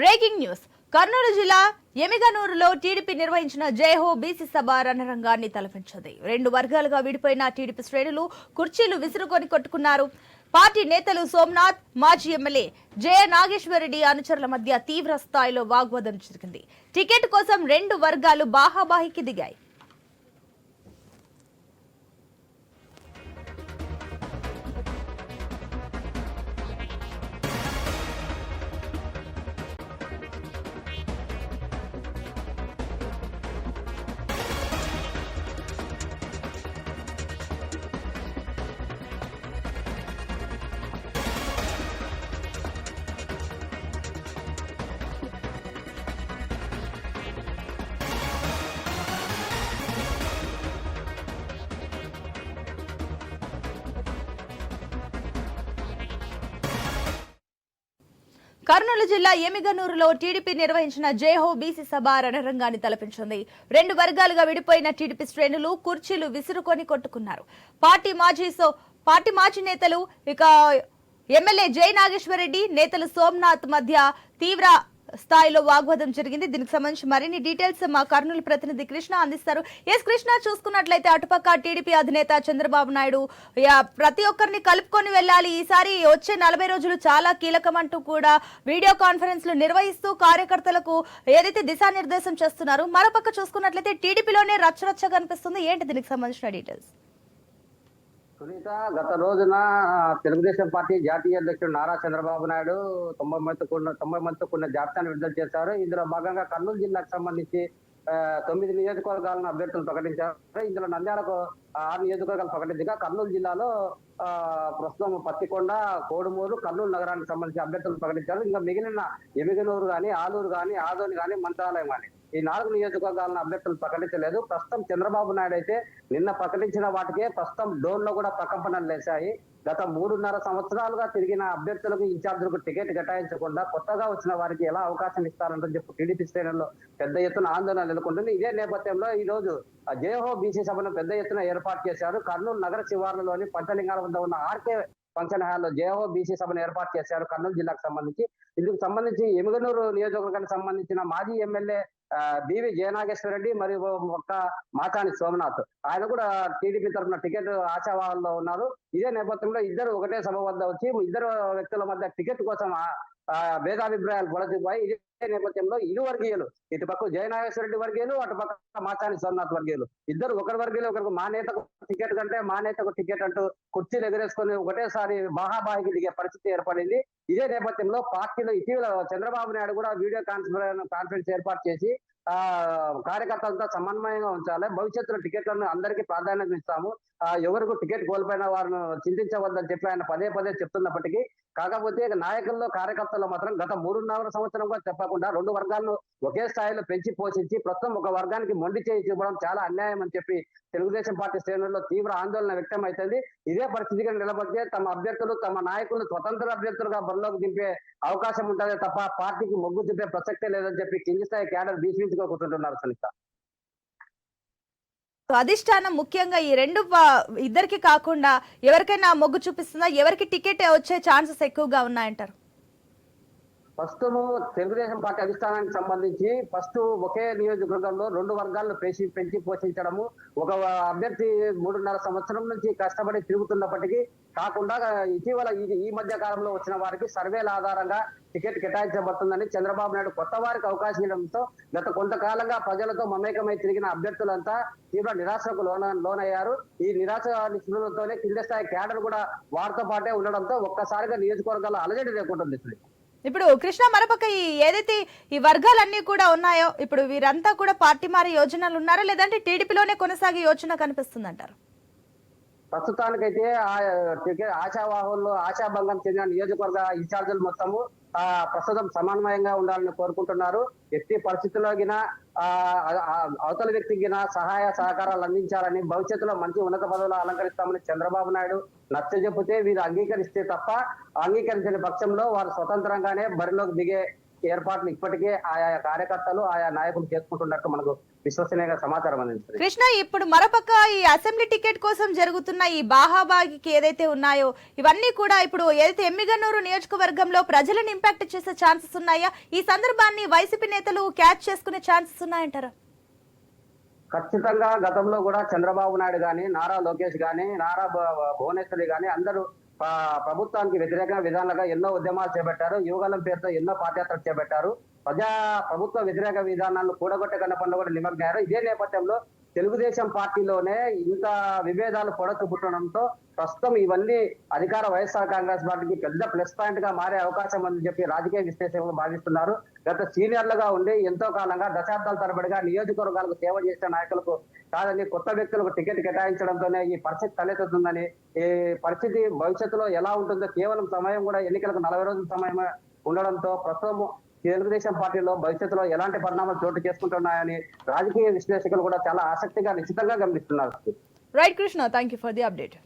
Breaking news. Kurnool జిల్లా ఎమిగనూరులో TDP నిర్వహించిన జయహో BC సభ రణరంగాన్ని తలపించింది. రెండు వర్గాలుగా విడిపోయిన టీడీపీ శ్రేణులు కుర్చీలు విసురుకొని కొట్టుకున్నారు. పార్టీ నేతలు సోమనాథ్ మాజీ ఎమ్మెల్యే జయ నాగేశ్వరరెడ్డి అనుచరుల మధ్య తీవ్ర స్థాయిలో వాగ్వాదం జరిగింది. టికెట్ కోసం రెండు వర్గాలు బాహాబాహికి దిగాయి. కర్నూలు జిల్లా ఎమిగనూరులో టీడీపీ నిర్వహించిన జేహో బీసీ సభ రణరంగాన్ని తలపించింది. రెండు వర్గాలుగా విడిపోయిన టీడీపీ శ్రేణులు కుర్చీలు విసురుకొని కొట్టుకున్నారు. పార్టీ మాజీ సో పార్టీ మాజీ నేతలు ఇక ఎమ్మెల్యే జై నాగేశ్వరరెడ్డి నేతలు సోమనాథ్ మధ్య తీవ్ర స్థాయిలో వాగ్వాదం జరిగింది. దీనికి సంబంధించి మరిన్ని డీటెయిల్స్ మా కర్నూలు ప్రతినిధి కృష్ణ అందిస్తారు. ఎస్ కృష్ణ చూసుకున్నట్లయితే అటుపక్క టీడీపీ అధినేత చంద్రబాబు నాయుడు ప్రతి ఒక్కరిని కలుపుకొని వెళ్ళాలి. ఈసారి వచ్చే నలభై రోజులు చాలా కీలకమంటూ కూడా వీడియో కాన్ఫరెన్స్లు నిర్వహిస్తూ కార్యకర్తలకు ఏదైతే దిశానిర్దేశం చేస్తున్నారు మరోపక్క చూసుకున్నట్లయితే టీడీపీలోనే రచ్చరచ్చ కనిపిస్తుంది. ఏంటి దీనికి సంబంధించిన డీటెయిల్స్ సునీత గత రోజున తెలుగుదేశం పార్టీ జాతీయ అధ్యక్షుడు నారా చంద్రబాబు నాయుడు తొంభై మందితో కూడిన తొంభై మందితో కూడిన జాబితాను విడుదల చేశారు. ఇందులో భాగంగా కర్నూలు జిల్లాకు సంబంధించి తొమ్మిది నియోజకవర్గాలను అభ్యర్థులు ప్రకటించారు. ఇందులో నంద్యాలకు ఆరు నియోజకవర్గాలు ప్రకటించగా కర్నూలు జిల్లాలో ప్రస్తుతం పత్తికొండ కోడుమూరు కర్నూలు నగరానికి సంబంధించి అభ్యర్థులు ప్రకటించారు. ఇంకా మిగిలిన ఎమిగనూరు కానీ ఆలూరు కానీ ఆదోని కానీ మంత్రాలయం కానీ ఈ నాలుగు నియోజకవర్గాలను అభ్యర్థులు ప్రకటించలేదు. ప్రస్తుతం చంద్రబాబు నాయుడు అయితే నిన్న ప్రకటించిన వాటికే ప్రస్తుతం డోన్లో కూడా ప్రకంపనలు లేచాయి గత మూడున్నర సంవత్సరాలుగా తిరిగిన అభ్యర్థులకు ఇన్ఛార్జీలకు టికెట్ కేటాయించకుండా కొత్తగా వచ్చిన వారికి ఎలా అవకాశం ఇస్తారంటని చెప్పి టీడీపీ శ్రేణుల్లో పెద్ద ఎత్తున ఆందోళన నెలకొంటుంది. ఇదే నేపథ్యంలో ఈ రోజు ఆ జేహో బీసీ సభను పెద్ద ఎత్తున ఏర్పాటు చేశారు. కర్నూలు నగర శివార్లలోని పంచలింగాల వద్ద ఉన్న ఆర్కే ఫంక్షన్ హాల్లో జేఓ బీసీ సభను ఏర్పాటు చేశారు. కర్నూలు జిల్లాకు సంబంధించి. ఇందుకు సంబంధించి ఎముగనూరు నియోజకవర్గానికి సంబంధించిన మాజీ ఎమ్మెల్యే బివి జయనాగేశ్వర రెడ్డి మరియు ఒక్క మాకాని సోమనాథ్. ఆయన కూడా టీడీపీ తరఫున టికెట్ ఆశావాహంలో ఉన్నారు. ఇదే నేపథ్యంలో ఇద్దరు ఒకటే సభ వద్ద వచ్చి ఇద్దరు వ్యక్తుల మధ్య టికెట్ కోసం భేదాభిప్రాయాలు పొలచిపోయి ఇదే నేపథ్యంలో ఇరు వర్గీయులు ఇటు పక్క జయనాగేశ్వర రెడ్డి వర్గీయులు అటుపక్క మాచాని సోమనాథ్ వర్గీయులు. ఇద్దరు ఒకరి వర్గీయులు ఒకరికి మా నేతకు టికెట్ కంటే మా నేతకు టికెట్ అంటూ కుర్చీలు ఎగరేసుకొని ఒకటేసారి మహాబాహికి దిగే పరిస్థితి ఏర్పడింది. ఇదే నేపథ్యంలో పార్టీలో ఇటీవల చంద్రబాబు నాయుడు కూడా వీడియో కాన్ఫరెన్స్ కాన్ఫరెన్స్ ఏర్పాటు చేసి ఆ కార్యకర్తలతో సమన్వయంగా ఉంచాలి. భవిష్యత్తులో టికెట్లను అందరికీ ప్రాధాన్యత ఇస్తాము. ఆ ఎవరికి టికెట్ కోల్పోయిన వారిని చింతించవద్దని చెప్పి ఆయన పదే పదే చెప్తున్నప్పటికీ కాకపోతే నాయకుల్లో కార్యకర్తలు మాత్రం గత మూడున్నర సంవత్సరంగా చెప్పకుండా రెండు వర్గాలను ఒకే స్థాయిలో పెంచి పోషించి ప్రస్తుతం ఒక వర్గానికి మొండి చేయి చూపడం చాలా అన్యాయం అని చెప్పి తెలుగుదేశం పార్టీ శ్రేణుల్లో తీవ్ర ఆందోళన వ్యక్తం అవుతుంది ఇదే పరిస్థితిగా నిలబడితే తమ అభ్యర్థులు తమ నాయకులు స్వతంత్ర అభ్యర్థులుగా బరిలోకి దింపే అవకాశం ఉంటుంది తప్ప పార్టీకి మొగ్గు చూపే ప్రసక్తే లేదని చెప్పి కింది స్థాయి క్యాడర్ కూర్చుంటున్నారు సునీత. అధిష్టానం ముఖ్యంగా ఈ రెండు ఇద్దరికి కాకుండా ఎవరికైనా మొగ్గు చూపిస్తుందా? ఎవరికి టికెట్ వచ్చే ఛాన్సెస్ ఎక్కువగా ఉన్నాయంటారు? ప్రస్తుతం తెలుగుదేశం పార్టీ అధిష్టానానికి సంబంధించి ఫస్ట్ ఒకే నియోజకవర్గంలో రెండు వర్గాలను పెంచి పెంచి పోషించడము. ఒక అభ్యర్థి మూడున్నర సంవత్సరం నుంచి కష్టపడి తిరుగుతున్నప్పటికీ కాకుండా ఇటీవల ఈ ఈ మధ్య కాలంలో వచ్చిన వారికి సర్వేల ఆధారంగా టికెట్ కేటాయించబడుతుందని చంద్రబాబు నాయుడు కొత్త వారికి అవకాశం ఇవ్వడంతో గత కొంతకాలంగా ప్రజలతో మమేకమై తిరిగిన అభ్యర్థులంతా తీవ్ర నిరాశకు లోన లోనయ్యారు. ఈ నిరాశ నిపుణులతోనే కింద స్థాయి క్యాడర్ కూడా వారితో పాటే ఉండడంతో ఒక్కసారిగా నియోజకవర్గాల్లో అలజడి లేకుంటుంది ఇప్పుడు కృష్ణ మరపక్క ఈ ఏదైతే ఈ వర్గాలన్నీ కూడా ఉన్నాయో ఇప్పుడు వీరంతా కూడా పార్టీ మారే యోజనలు ఉన్నారా? లేదంటే టీడీపీలోనే కొనసాగే యోచన కనిపిస్తుందంటారు? ప్రస్తుతానికైతే ఆ ఆశావాహుల్లో ఆశాభంగం చెందిన నియోజకవర్గ ఇన్ఛార్జీలు మొత్తము ప్రస్తుతం సమన్వయంగా ఉండాలని కోరుకుంటున్నారు. ఎట్టి పరిస్థితుల్లో గిన అవతల వ్యక్తికి సహాయ సహకారాలు అందించాలని భవిష్యత్తులో మంచి ఉన్నత పదవులు అలంకరిస్తామని చంద్రబాబు నాయుడు నచ్చ చెబితే వీరు అంగీకరిస్తే తప్ప అంగీకరించని పక్షంలో వారు స్వతంత్రంగానే బరిలోకి దిగే ఏర్పాట్లు ఇప్పటికే ఆయా కార్యకర్తలు ఆయా నాయకులు చేసుకుంటున్నట్టు మనకు విశ్వసనీయంగా సమాచారం అందించింది. కృష్ణ ఇప్పుడు మరోపక్క ఈ అసెంబ్లీ టికెట్ కోసం జరుగుతున్న ఈ బాహాబాగికి ఏదైతే ఉన్నాయో ఇవన్నీ కూడా ఇప్పుడు ఏదైతే ఎమ్మిగన్నూరు నియోజకవర్గంలో ప్రజలను ఇంపాక్ట్ చేసే ఛాన్సెస్ ఉన్నాయా? ఈ సందర్భాన్ని వైసీపీ నేతలు క్యాచ్ చేసుకునే ఛాన్సెస్ ఉన్నాయంటారా? ఖచ్చితంగా గతంలో కూడా చంద్రబాబు నాయుడు గాని నారా లోకేష్ గాని నారా భువనేశ్వరి గాని అందరూ ప్రభుత్వానికి వ్యతిరేక విధానాలుగా ఎన్నో ఉద్యమాలు చేపట్టారు. యువగలం పేరుతో ఎన్నో పాదయాత్రలు చేపట్టారు. ప్రజా ప్రభుత్వ వ్యతిరేక విధానాలను కూడగొట్టే కన్న పనులు కూడా నిమగ్నారు. ఇదే నేపథ్యంలో తెలుగుదేశం పార్టీలోనే ఇంత విభేదాలు పొడకబుట్టడంతో ప్రస్తుతం ఇవన్నీ అధికార వైఎస్ఆర్ కాంగ్రెస్ పార్టీకి పెద్ద ప్లస్ పాయింట్గా మారే అవకాశం ఉందని చెప్పి రాజకీయ విశ్లేషకులు భావిస్తున్నారు. గత సీనియర్లుగా ఉండి ఎంతో కాలంగా దశాబ్దాల తరబడిగా నియోజకవర్గాలకు సేవ చేసిన నాయకులకు కాదని కొత్త వ్యక్తులకు టికెట్ కేటాయించడంతోనే ఈ పరిస్థితి తలెత్తుతుందని ఈ పరిస్థితి భవిష్యత్తులో ఎలా ఉంటుందో కేవలం సమయం కూడా ఎన్నికలకు నలభై రోజుల సమయం ఉండడంతో ప్రస్తుతం తెలుగుదేశం పార్టీలో భవిష్యత్తులో ఎలాంటి పరిణామాలు చోటు చేసుకుంటున్నాయని రాజకీయ విశ్లేషకులు కూడా చాలా ఆసక్తిగా నిశ్చితంగా గమనిస్తున్నారు. Right Krishna thank you for the update